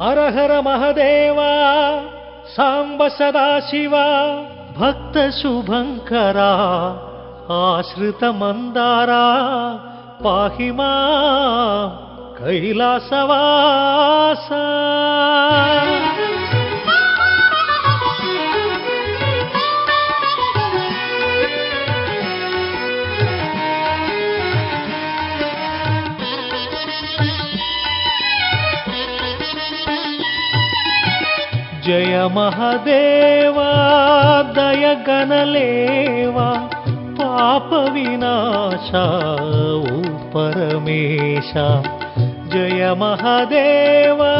हर हर महदेवा साम्ब सदाशिवा भक्तशुभङ्करा आश्रितमन्दारा पाहि मा कैलासवासा। जय महदेवा दयगणलेवा पापविनाश परमेश। जय महदेवा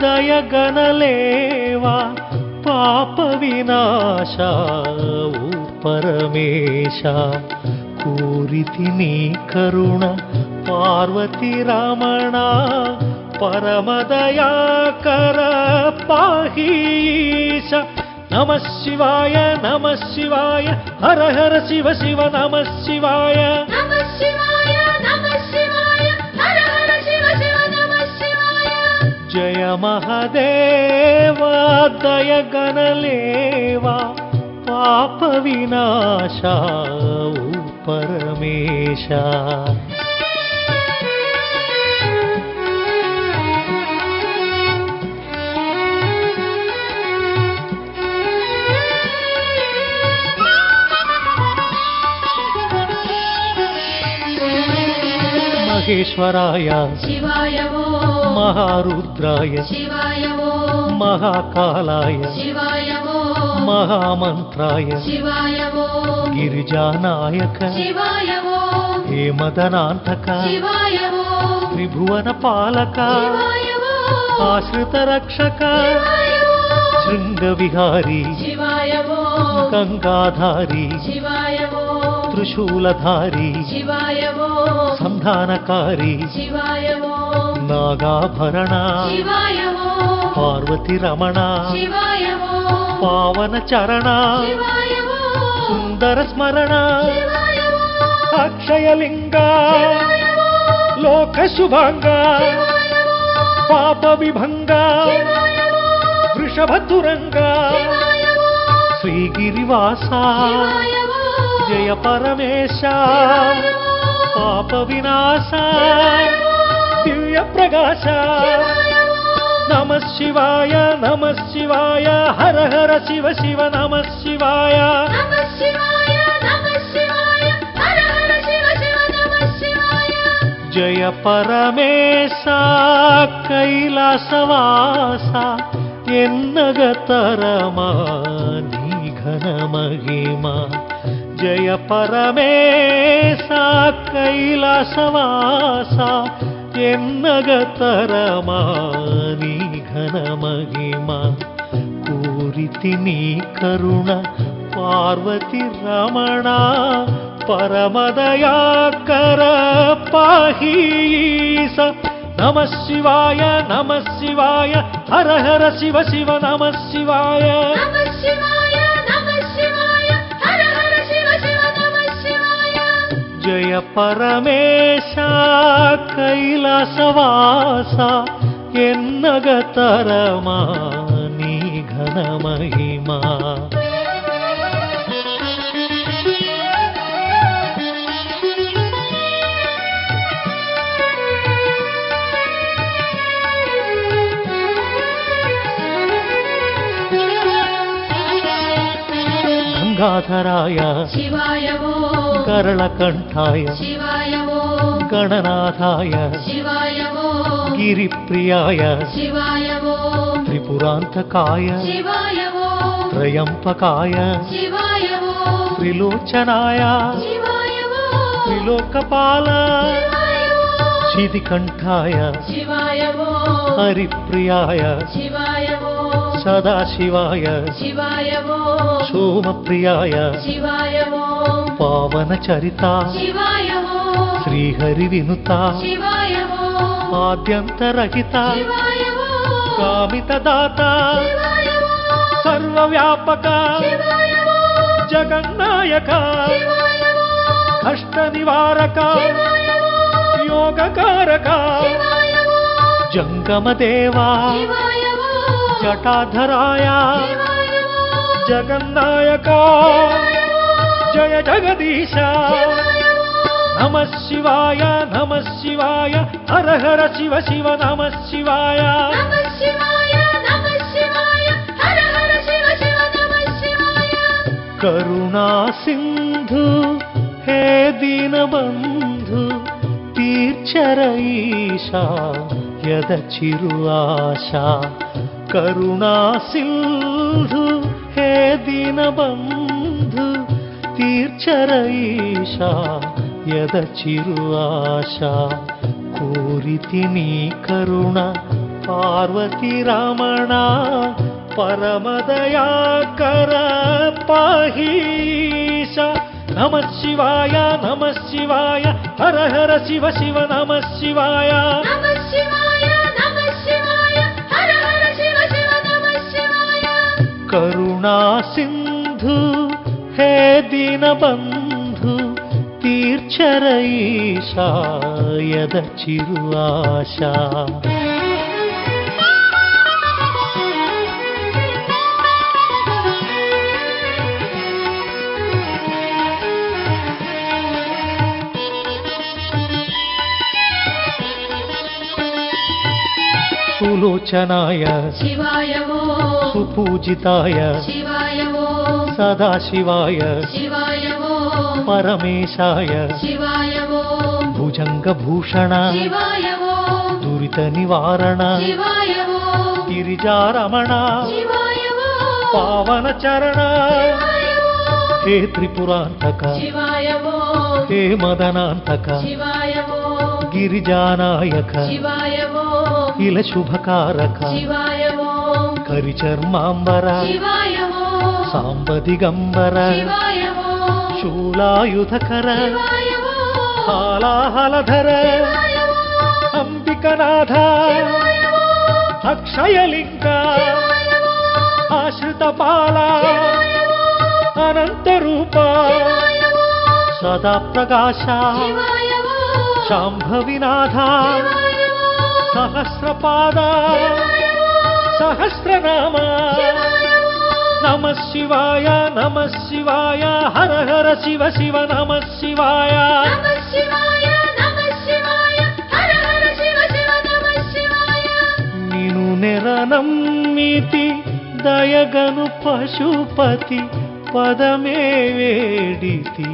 दयगणलेवा पापविनाश उ परमेश। कुरितिनीकरुणा पार्वती रामणा परमदयाकर पाहीश। नमः शिवाय नमः शिवाय हर हर शिव शिव नमः शिवाय। जय महादेवा दय गणलेवा पापविनाशा परमेशा। महेश्वराय केश्वराय महारुद्राय शिवाय महाकालाय शिवाय महामन्त्राय शिवाय गिरिजानायक हेमदनान्तक त्रिभुवनपालक आश्रितरक्षक शृङ्गविहारी गङ्गाधारी शिवाय త్రిశూలధారి సంధానకారి నాగాభరణ పార్వతి రమణ పావన చరణ సుందర స్మరణ అక్షయలింగ లోక శుభంగ పాప విభంగ వృషభతురంగ శ్రీగిరివాస जय परमेश। पापविनाश दिव्यप्रकाश नमः शिवाय नमः शिवाय। हर हर शिव शिव नमः शिवाय। जय परमेश। परमेशा कैलासवासातरमा निघनमहेमा నమ శివాయ హర హర శివ శివ నమ శివాయ జయ పరమేశ కైలాసవాస ఎన్నగతరమా నీ ఘన మహిమ జయ పరమేశ కైలాసవాస ఎన్నగతరమా నీ ఘన మహిమ కోరితి నీ కరుణ పార్వతి రమణ పరమదయాకర పాహీస నమ శివాయ నమ శివాయ హర హర శివ శివ నమ శివాయ నమ శివాయ జయ పరమేశ కైలాసవాస ఎన్నగతరమా నీ ఘన మహిమా గంగాధరాయ శివాయ करणकण्ठाय गणनाथाय गिरिप्रियाय त्रिपुरान्तकाय त्रयम्पकाय त्रिलोचनाय त्रिलोकपाला श्रितिकण्ठाय हरिप्रियाय सदाशिवाय शोभप्रियाय పావన చరిత. శ్రీహరి వినుత. ఆద్యంతరహిత. శివాయ ఓ కామిత దాత శివాయ ఓ సర్వవ్యాపక జగన్నాయక కష్ట నివారక యోగకారక జంగమదేవా. జటాధరాయ. జగన్నాయక. జయ జగదీశ నమ శివాయ నమ శివాయ హర హర శివ శివ నమ శివాయ కరుణా సింధు హే దీనబంధు తీర్చర ఈశా యద చిరు ఆశ కరుణా సింధు హే దీనబంధు ीर्चरयिषा यदचिरु आशा कोरितिनी करुणा पार्वती रामणा परमदया करपाहीषा नमशिवाय नम शिवाय हर हर शिव शिव नम शिवाय। करुणा सिन्धु శివ శివ హే దీనబంధు తీర్చర ఈశా యద చిరు ఆశ సులోచనాయ శివాయ ఓం సుపూజితాయ శివాయ सदाशिवाय शिवाय परमेशाय शिवाय भुजङ्गभूषण दुरितनिवारण गिरिजारमण पावनचरण हे त्रिपुरान्तक हे मदनान्तक गिरिजानायक किलशुभकारक करिचर्माम्बरा సాంబదిగంబర శూలాయుధకర హాలాహలధర అంబికనాథ అక్షయలింగ శివాయ ఓం ఆశ్రిత బాల అనంత రూప శివాయ ఓం సదా ప్రకాశ శాంభవినాథ సహస్రపాద సహస్రనామ నమ శివాయ నమ శివాయ హర హర శివ శివ నమ శివాయ నిను నెరనమ్మితి దయగను పశుపతి పదమే వేడితి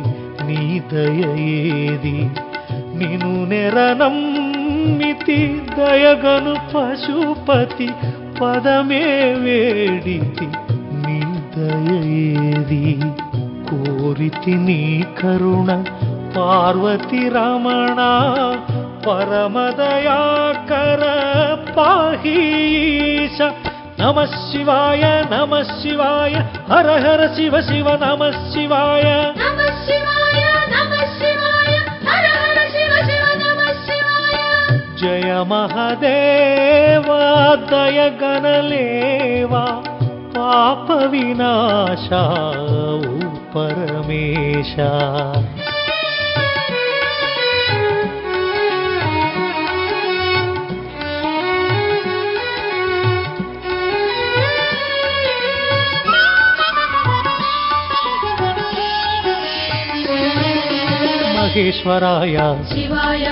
నీ దయేది నిను నెరనమ్మితి దయగను పశుపతి పదమే వేడితి दयी कोरितिनी करुण पार्वती रामणा परमदया करपाहीष नमः शिवाय नमः शिवाय हर हर शिव शिव नमः शिवाय जय महदेवा दयगणलेवा पापविनाश परमेशाय महेश्वराय शिवाय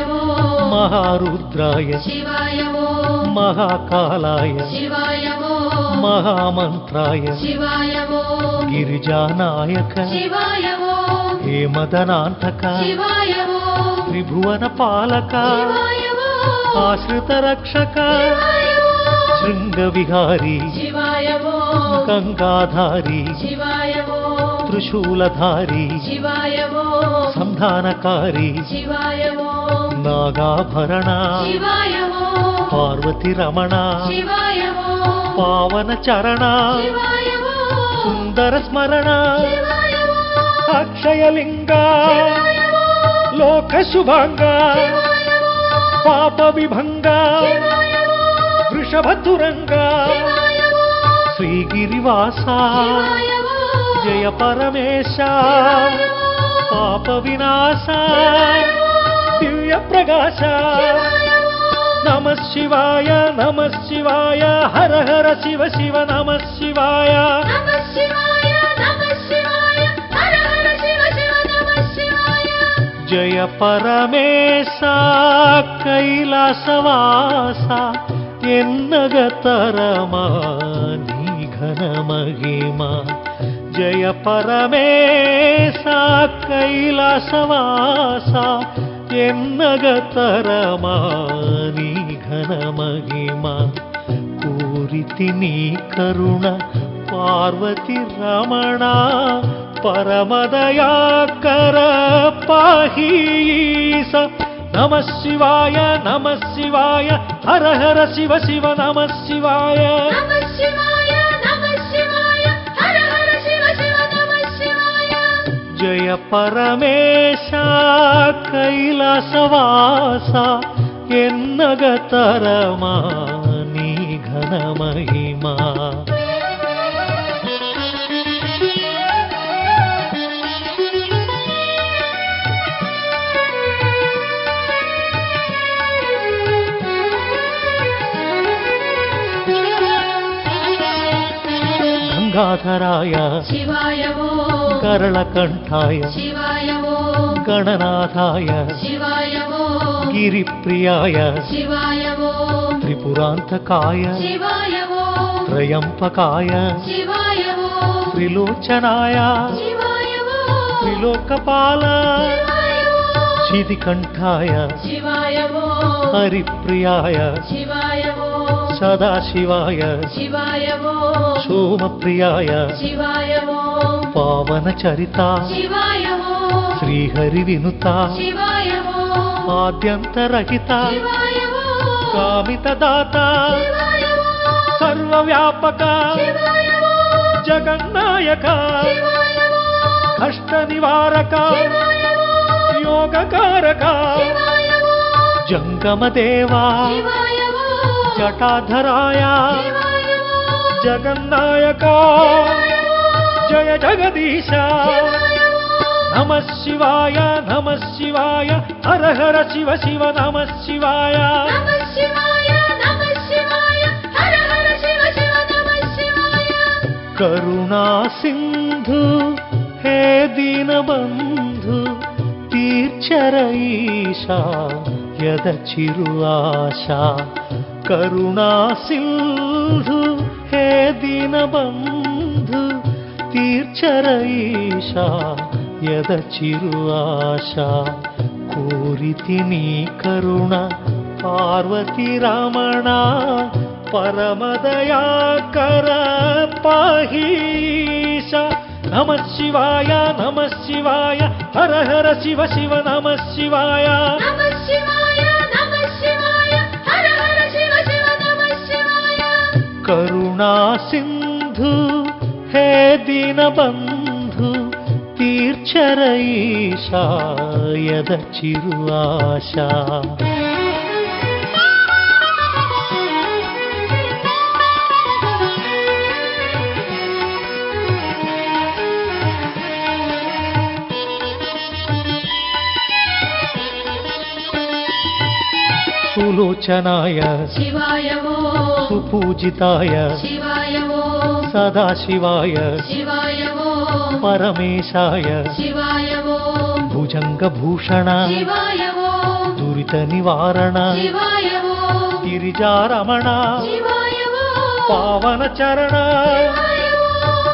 महारुद्राय शिवाय महाकालाय शिवाय। महामन्त्राय शिवाय गिरिजानायक शिवाय हे मदनान्तक त्रिभुवनपालका आश्रितरक्षक शृङ्गविहारी शिवाय गङ्गाधारी शिवाय त्रिशूलधारी शिवाय सन्धानकारी सम्धानकारी नागाभरणा पार्वतीरमणा పావన చరణ సుందర స్మరణ అక్షయలింగ లోక శుభాంగ పాప విభంగ వృషభతురంగ శ్రీగిరివాస జయ పరమేశ పాప వినాశ దివ్య ప్రకాశ నమ శివాయ నమ శివాయ హర హర శివ శివ నమ శివాయ జయ పరమేశ కైలాసవాస ఎన్నగతరమా నీ ఘన మహిమ జయ పరమేశ కైలాసవాస ఎన్నగతరమా నీ ఘన మహిమ కోరితి నీ కరుణ పార్వతి రమణ పరమదయాకర పాహీస నమ శివాయ నమ శివాయ హర హర శివ శివ నమ శివాయ నమ శివాయ जय परमेश कैलासवासा कि घनमहिमा। घन शिवाय गङ्गाधराया करलकण्ठाय गणनाथाय शिवाय गिरिप्रियाय शिवाय त्रिपुरान्तकाय शिवाय त्रयम्पकाय शिवाय त्रिलोचनाय त्रिलोकपाल त्रिलोकपालाय शिवाय हरिप्रियाय सदाशिवाय शिवाय सोमप्रियाय शिवाय పావన చరిత. శ్రీహరి వినుత. ఆద్యంతరహిత. శివాయ ఓం కామిత దాత శివాయ ఓం సర్వవ్యాపక జగన్నాయక కష్ట నివారక యోగకారక. శివాయ ఓం జంగమ దేవా శివాయ ఓం జటాధరాయ జగన్నాయక. జయ జగదీశ నమ శివాయ నమ శివాయ హర హర శివ శివ నమ శివాయ కరుణా సింధు హే దీనబంధు తీర్చరఈశా యద చిరు ఆశ కరుణా సింధు హే దీనబంధు ीर्चरयिषा यदचिरु आशा कोरितिनी करुणा पार्वती रामणा परमदया करपाहीषा नम शिवाय नम शिवाय हर हर शिव शिव नम शिवाय। करुणा सिन्धु हे दीनबन्धु तीर्छरैषायदचिरु आशा सुलोचनाय शिवाय सुपूजिताय सदाशिवाय शिवाय परमेशाय शिवाय भुजङ्गभूषण शिवाय दुरितनिवारण शिवाय गिरिजारमण शिवाय पावनचरण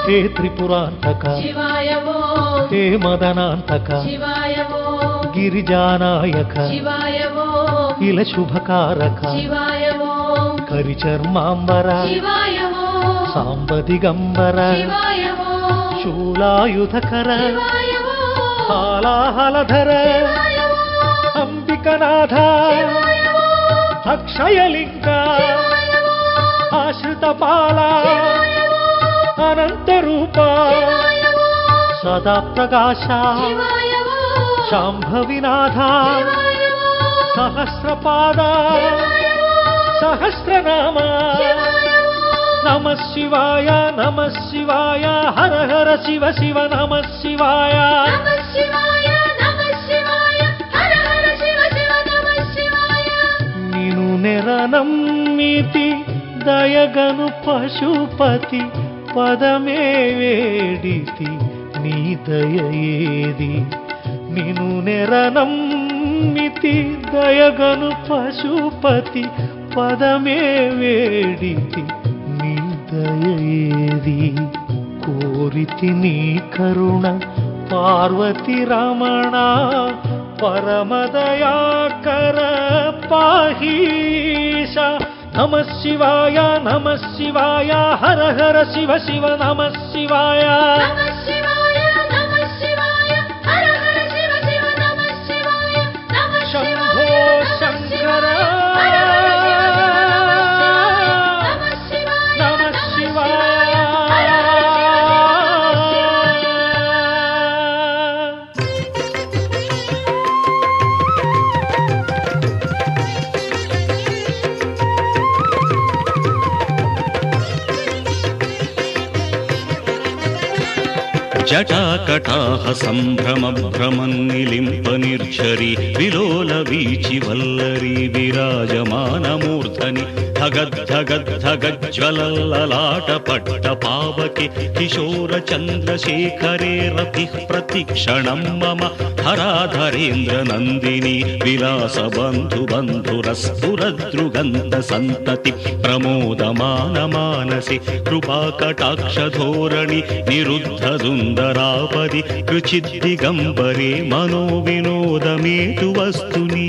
हे त्रिपुरान्तक शिवाय हे मदनान्तक शिवाय गिरिजानायक शिवाय इलशुभकारक किलशुभकारक करिचर्माम्बर शिवाय భుజంగభూషణ శివాయ ఓం దురిత నివారణ శివాయ ఓం గిరిజారమణ శివాయ ఓం పావన చరణ నమ శివాయ నమ శివాయ హర హర శివ శివ నమ శివాయ నిను నెరనమ్మితి దయగను పశుపతి పదమే వేడితి నీ దయయేది నిను నెరనమ్మితి దయగను పశుపతి పదమే వేడితి दये कोरितिनी करुण पार्वती रमणा परमदया करपाहीशा नमः शिवाया नम शिवाया हर हर शिव शिव नमः शिवाय జటాకటాహ సంభ్రమ భ్రమన్నిలింప నిర్ఝరి విలోల వీచి వల్లరి విరాజమానమూర్ధని ధగద్ధగద్ధగజ్వలల్లలాట పట్ట పావకి కిశోర చంద్రశేఖరే రతి ప్రతిక్షణం మమ హరాధరేంద్ర నందిని విలాస బంధు బంధురస్ఫురదృగంధ సంతతి ప్రమోదమాన మానసి కృపాకటాక్షధోరణి నిరుద్ధ సుందరాపది కృచిద్దిగంబరే మనో వినోదమేతు వస్తుని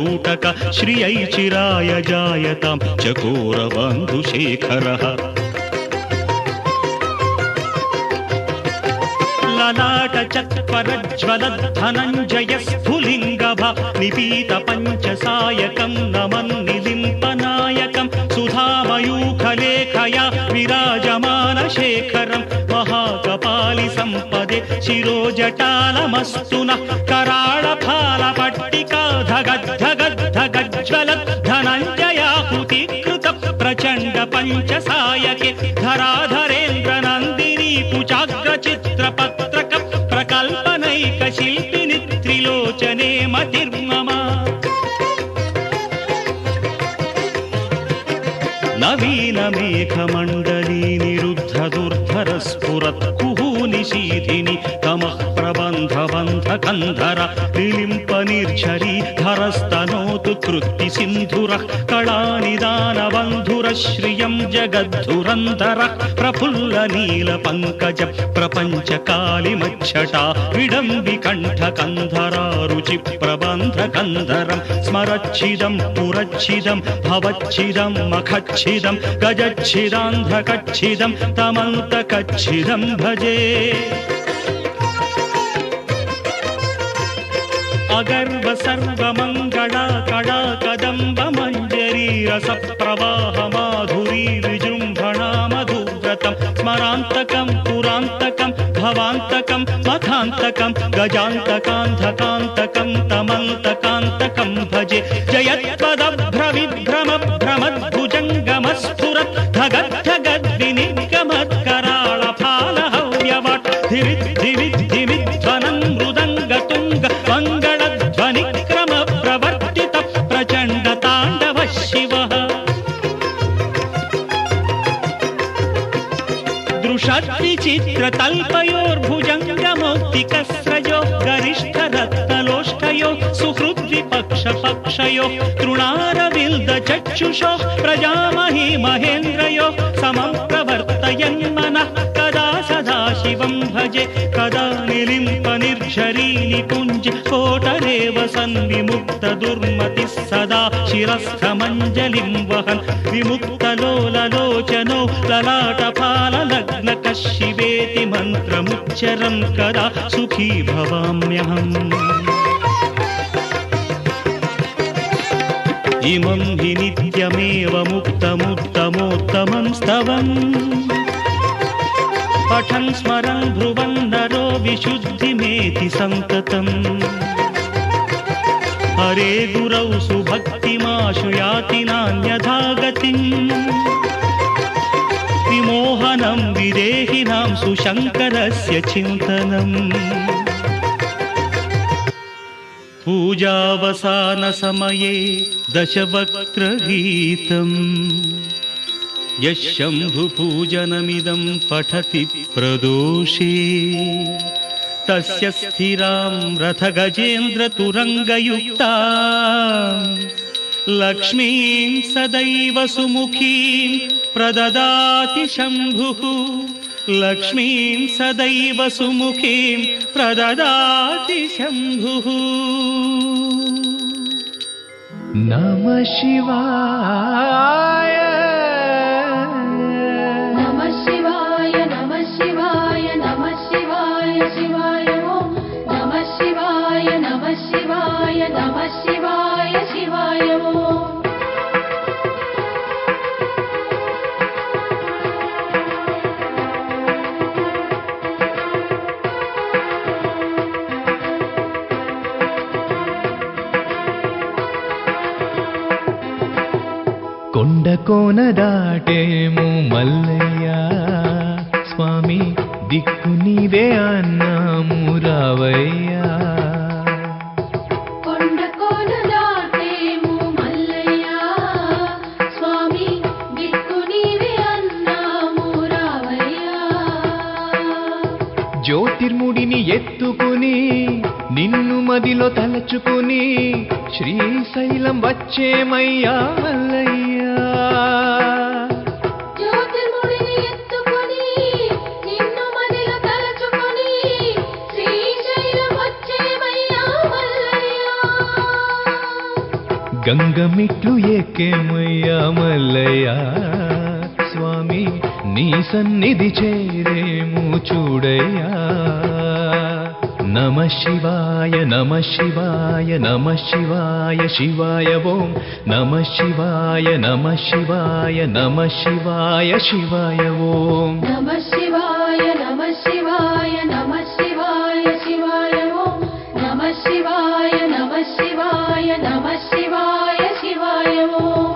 స్ఫురత్వగుత్తరీయ మేదురి మనో వినోదమద్భుతం బిభర్తు భూత భర్తరి సహస్రలోచన ప్రభృత్య శేషలేఖ శేఖర ప్రసూన ధూళి ధోరణి విధూసరాంఘ్రి పీఠభు భుజంగరాజమాలయ విబద్ధ జాటజూటక శ్రియై చిరాయ జాయతాం చకోర బంధుశేఖరः లలాట చత్వరజ్వల ధనంజయ స్ఫులింగభ నిపీత పంచసాయకం బంధ కంధర నిలింప నిర్ఝరీ ధరస్తనోతు కృత్తి సింధుర కళానిదాన బంధుర శ్రియం జగద్ధురంధర ప్రఫుల్ల నీల పంకజ ప్రపంచ కాళి మచ్చటా విడంబి కంఠ కంధరా రుచి ప్రబంధ కంధరం స్మరచ్చిదం పురచ్చిదం భవచ్చిదం మఖచ్చిదం గజచ్చిదాంధ్రకచ్చిదం తమంతకచ్చిదం భజే. अगर्व सर्वमङ्गला गर्वसर्वमङ्गडा तडा कदम्बमञ्जरीरसप्रवाह माधुरी विजृम्भणा मधुग्रतम् स्मरान्तकं पुरान्तकं भवान्तकम् मखान्तकम् गजान्तकान्धकान्तकं तमन्तकान्तकं भजे। जयत्पदभ्रमिभ्रम भ्रमद् तल्पयोर्भुजङ्गजो गरिष्ठदत्तलोष्ठयो सुहृद्विपक्षपक्षयो तृणादविन्दचक्षुषो प्रजामही महेन्द्रयो समं प्रवर्तयन्मनः कदा सदा शिवं भजे कदा निलिम्पनि। पूज्य कोटरेव सन्विमुक्त दुर्मतिः सदा शिरस्थमञ्जलिं वहन् विमुक्तलोललोचनो ललाटपाललग्नकशिवेति मन्त्रमुच्चरं कदा सुखी भवाम्यहम् इमं हि नित्यमेव मुक्तमुत्तमोत्तमं स्तवम् पठन् स्मरन् भ्रुवन्न विशुद्धिमेति सन्ततम् हरे गुरौ सुभक्तिमाशु याति नान्यथा गतिम् विमोहनं विदेहिनां सुशङ्करस्य चिन्तनम्। पूजावसानसमये दशवक्त्रगीतम्। यः शम्भुपूजनमिदं पठति प्रदोषे तस्य स्थिरां रथगजेन्द्रतुरङ्गयुक्ता लक्ष्मीं सदैव सुमुखीं प्रददाति शम्भुः लक्ष्मीं सदैव सुमुखीं प्रददाति शम्भुः नमः शिवाय కొండ కోన దాటేము మల్లయ్య స్వామి దిక్కు నీవే అన్నాము రావయ్య. తలచుకుని శ్రీశైలం వచ్చేమయ్యా మల్లయ్యా గంగమిట్లు ఎక్కేమయ్యా మల్లయ్యా స్వామి నీ సన్నిధి చేరేము చూడయ్యా. నమ శివాయ నమ శివాయ నమ శివాయ శివాయ ఓం నమ శివాయ నమ శివాయ నమ శివాయ శివాయ ఓం నమః శివాయ నమః శివాయ నమః శివాయ శివాయ ఓం నమః శివాయ నమః శివాయ నమః శివాయ శివాయ ఓం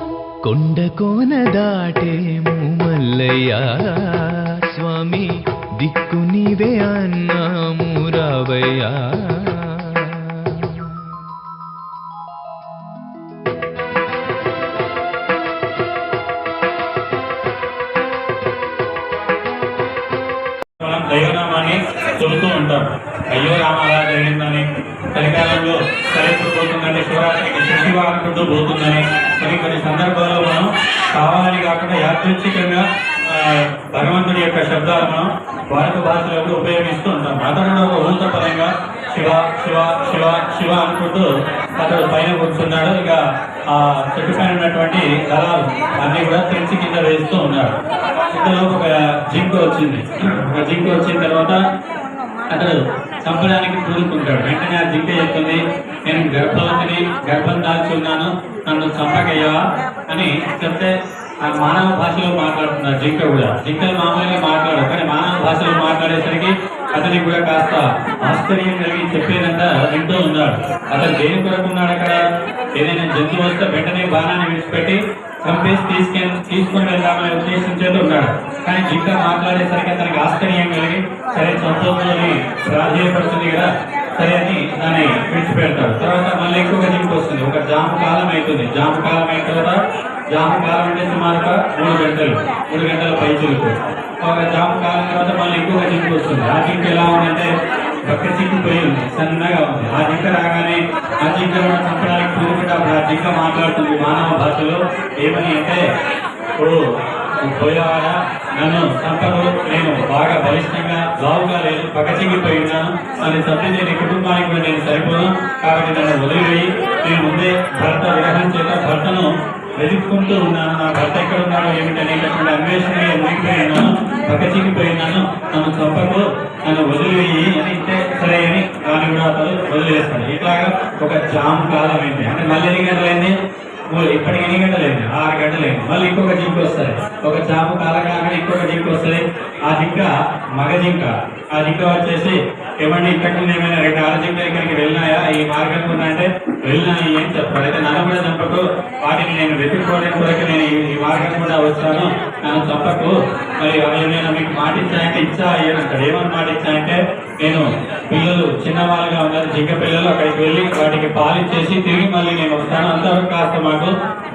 కొండ కోన దాటేము మల్లయ్యా స్వామి దిక్కు నీవే అన్నాము రావయ్యా మనం దైవనామాన్ని చెబుతూ ఉంటాం అయ్యో రామ అలా జరిగిందని చలికాలంలో చలిప్పుడు పోతుందని శివరాత్రికి శిశివ అనుకుంటూ పోతుందని కొన్ని కొన్ని సందర్భాల్లో మనం కావాలని కాకుండా యాదృచ్ఛికంగా భగవంతుడి యొక్క శబ్దాలను భారత భాషలో కూడా ఉపయోగిస్తూ ఉంటాం అతడు కూడా ఒక ఊత పరంగా శివ శివ శివ శివ అనుకుంటూ అతడు పైన కూర్చున్నాడు. ఇక ఆ చెట్టు పైన ఉన్నటువంటి దళాలు అన్ని కూడా తెంచి కింద వేస్తూ ఉన్నాడు ఇంతలో ఒక జింక్ వచ్చింది. ఒక జింక్ వచ్చిన తర్వాత అతడు చంపడానికి కూరుకుంటాడు వెంటనే ఆ జింక చెప్తుంది నేను గర్భవతిని గర్భం దాల్చి ఉన్నాను. నన్ను చంపకయ్యా అని చెప్తే మానవ భాషలో మాట్లాడుతున్నారు జింక కూడా. జింకలు మామూలుగా మాట్లాడరు కానీ మానవ భాషలో మాట్లాడేసరికి అతనికి కూడా కాస్త ఆశ్చర్యం కలిగి చెప్పేదంట వింటూ ఉన్నాడు. అతను దేని కొరకు ఉన్నాడు అక్కడ? ఏదైనా జంతువు వస్తే వెంటనే బాణాన్ని విడిచిపెట్టి చంపేసి తీసుకెళ్ళి తీసుకొని వెళ్దామనే ఉద్దేశించేది ఉన్నాడు. కానీ జింక మాట్లాడేసరికి అతనికి ఆశ్చర్యం కలిగి సరే సంతోషాన్ని ప్రాధాన్యపడుతుంది కదా సరే అని దాన్ని విడిచిపెడతాడు. తర్వాత మళ్ళీ ఎక్కువగా జింక వస్తుంది. ఒక జామకాలం అవుతుంది జామకాలం అయిన తర్వాత జామ కాలం అంటే సుమారుగా మూడు గంటలు మూడు గంటల పైచులకు ఒక జామ కాలం తర్వాత మళ్ళీ ఎక్కువగా జింక వస్తుంది. ఆ జింక ఎలా ఉందంటే పక్క చిక్కిపోయి ఉంది సన్నగా ఉంది. ఆ జింక రాగానే ఆ జింక చంపడానికి పూనుకుంటే ఆ జింక మాట్లాడుతుంది మానవ భాషలో. ఏమని అంటే ఓ నువ్వు నన్ను చంపకు. నేను బాగా బలిష్టంగా లావుగా లేదు పక్కచిక్కిపోయి ఉన్నాను. అని చంపితే నీ కుటుంబానికి కూడా నేను సరిపోను. కాబట్టి నన్ను వదిలివేయి. నేను ముందే భర్త విగ్రహం చేత భర్తను వెతుక్కుంటూ ఉన్నాను. నా భర్త ఎక్కడ ఉన్నాడో ఏమిటని అన్వేషణ మునిగిపోయినాను మునిగిపోయి ఉన్నాను పక్కచిక్కిపోయి ఉన్నాను నన్ను చంపకు నన్ను వదిలివేయి అని ఇంటే సరే అని దాన్ని కూడా అతను వదిలేస్తాడు ఇట్లాగా ఒక జాము కాలం అయింది అంటే మళ్ళీ గారు గంటలైంది ఇప్పటికి ఎన్ని గంటలైంది? ఆరు గంటలైంది. మళ్ళీ ఇంకొక జింక వస్తుంది. ఒక చాపు కాలగానే ఇంకొక జింక వస్తుంది. ఆ జింక మగ జింక. ఆ జింక వచ్చేసి ఏమండి ఇంతకుముందు ఏమైనా రెండు ఆరు జింక ఇక్కడికి వెళ్ళినాయా? ఈ మార్గం గుండా అంటే వెళ్ళినాయి ఏం చెప్పారు అయితే నన్ను కూడా చంపకు. వాటిని నేను వెతుక్కోవడానికి కొరకు నేను ఈ- ఈ మార్గం కూడా వచ్చాను. నన్ను చంపకు. మరి అవి నేను మీకు మాటిచ్చాయంటే ఇచ్చా అని అంటాడు. ఏమని మాటిచ్చాయంటే నేను పిల్లలు చిన్నవాళ్ళుగా ఉన్నారు చిక్క పిల్లలు అక్కడికి వెళ్ళి వాటికి పాలిచ్చేసి తిరిగి మళ్ళీ నేను వస్తాను. అంతవరకు కాస్త మాకు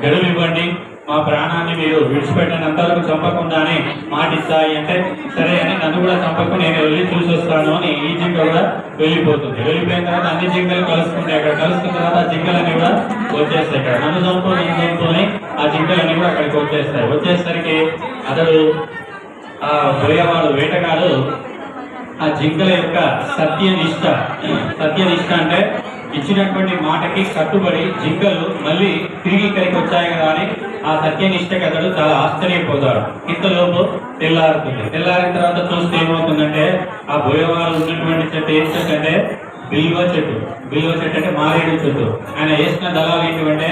గడువు ఇవ్వండి. మా ప్రాణాన్ని మీరు విడిచిపెట్టినంతవరకు చంపకుండానే మాటిస్తాయి అంటే సరే అని నన్ను కూడా చంపకు నేను వెళ్ళి చూసి వస్తాను అని ఈ జింక కూడా వెళ్ళిపోతుంది. వెళ్ళిపోయిన తర్వాత అన్ని జింకలు కలుసుకుంటాయి. అక్కడ కలుసుకున్న తర్వాత ఆ జింకలన్నీ కూడా వచ్చేస్తాయి ఇక్కడ. నన్ను చంపు నేను చంపుని ఆ జింకలన్నీ కూడా అక్కడికి వచ్చేస్తాయి. వచ్చేసరికి అతడు ఆ పోయేవాడు వేటగాడు ఆ జింకల యొక్క సత్యనిష్ట. సత్యనిష్ట అంటే ఇచ్చినటువంటి మాటకి కట్టుబడి జింకలు మళ్ళీ తిరిగి ఇక్కడికి వచ్చాయి కదా అని ఆ సత్యనిష్టకి అతడు చాలా ఆశ్చర్యపోతాడు ఇంతలోపు తెల్లారుతుంది. తెల్లారిన తర్వాత చూస్తే ఏమవుతుందంటే ఆ బోయవారు ఉన్నటువంటి చెట్టు ఏం చెట్టు అంటే బిల్వ చెట్టు. బిల్వ చెట్టు అంటే మారేడు చెట్టు. ఆయన వేసిన దళాలు ఏంటంటే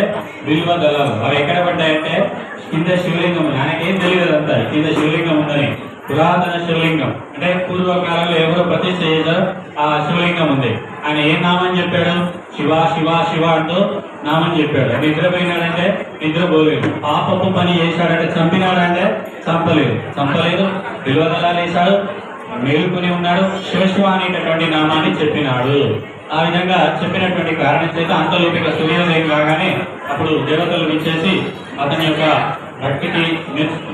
బిల్వ దళాలు. అవి ఎక్కడ పడ్డాయంటే కింద శివలింగం ఆయనకేం తెలియదు అంతా కింద శివలింగం ఉందని. పురాతన శివలింగం. అంటే పూర్వకాలంలో ఎవరు ప్రతిష్ట చేశారు ఆ శివలింగం ఉంది. ఆయన ఏ నామం చెప్పాడు? శివ శివ శివ అంటూ నామం చెప్పాడు. నిద్రపోయినాడంటే నిద్రపోలేదు. పాపపు పని చేశాడంటే చంపినాడంటే చంపలేదు. చంపలేదు. విలువదలాలు వేశాడు. మేలుకొని ఉన్నాడు. శివశివ అనేటటువంటి నామాన్ని చెప్పినాడు. ఆ విధంగా చెప్పినటువంటి కారణం చేత అంతలోపిక సూర్యోదయం కాగానే అప్పుడు దేవతలు విచ్చేసి అతని యొక్క భక్తికి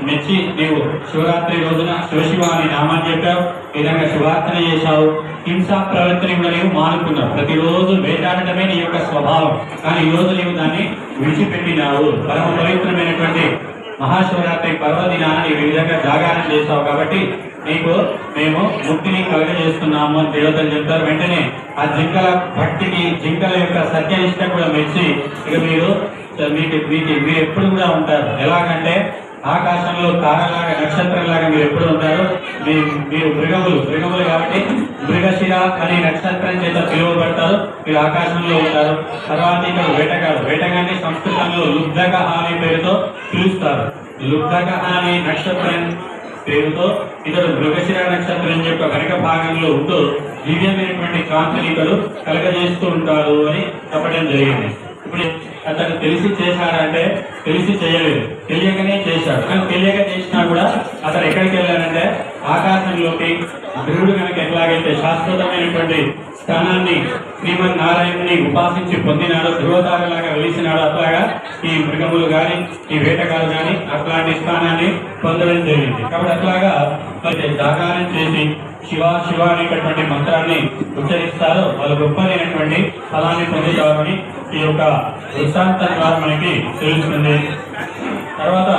మెచ్చి నీవు శివరాత్రి రోజున శివశివ అని నామాన్ని చెప్పావు. ఈ విధంగా శివార్చన చేశావు. హింసా ప్రవర్తన కూడా నీవు మానుకున్నావు. ప్రతిరోజు వేటాడటమే నీ యొక్క స్వభావం. కానీ ఈ రోజు నీవు దాన్ని విడిచిపెట్టినావు. పరమ పవిత్రమైనటువంటి మహాశివరాత్రి పర్వదినాన్ని ఈ విధంగా జాగారం చేశావు కాబట్టి మీకు మేము ముక్తిని కలగజేస్తున్నాము అని దేవతలు చెప్తారు. వెంటనే ఆ జింకల భక్తికి జింకల యొక్క సత్యనిష్ట కూడా మెచ్చి ఇక మీరు మీకు మీకు మీరు ఎప్పుడు కూడా ఉంటారు. ఎలాగంటే ఆకాశంలో తారలాగా నక్షత్రంలాగా మీరు ఎప్పుడు ఉంటారు? మీ మీరు మృగములు మృగములు కాబట్టి మృగశిర అనే నక్షత్రం చేత పిలువబడతారు. మీరు ఆకాశంలో ఉంటారు. తర్వాత ఇక్కడ వేటగాడు వేటగాన్ని సంస్కృతంలో లుబ్ధక అనే పేరుతో పిలుస్తారు. లుబ్ధక అనే నక్షత్రం పేరుతో ఇతడు మృగశిర నక్షత్రం యొక్క వెనక భాగంలో ఉంటూ దివ్యమైనటువంటి కాంతిని ఇతడు కలగజేస్తూ ఉంటారు అని చెప్పడం జరిగింది. ఇప్పుడు అతను తెలిసి చేశాడంటే తెలిసి చేయలేదు. తెలియకనే చేశాడు. కానీ తెలియక చేసినా కూడా అతను ఎక్కడికి వెళ్ళాడంటే ఆకాశంలోకి ధ్రువుడు కనుక ఎట్లాగైతే శాశ్వతమైనటువంటి స్థానాన్ని శ్రీమన్ నారాయణుని ఉపాసించి పొందినాడో ధృవతారలాగా వెలిసినాడో అట్లాగా ఈ మృగములు కానీ ఈ వేటకాలు గాని అట్లాంటి స్థానాన్ని పొందడం జరిగింది. కాబట్టి అట్లాగా అయితే జాగారం చేసి శివ శివ అనేటటువంటి మంత్రాన్ని ఉచ్చరిస్తారు వాళ్ళు గొప్పదైనటువంటి ఫలాన్ని పొందుతారని ఈ యొక్క వృత్తాంతం ద్వారా మనకి తెలుస్తుంది. తర్వాత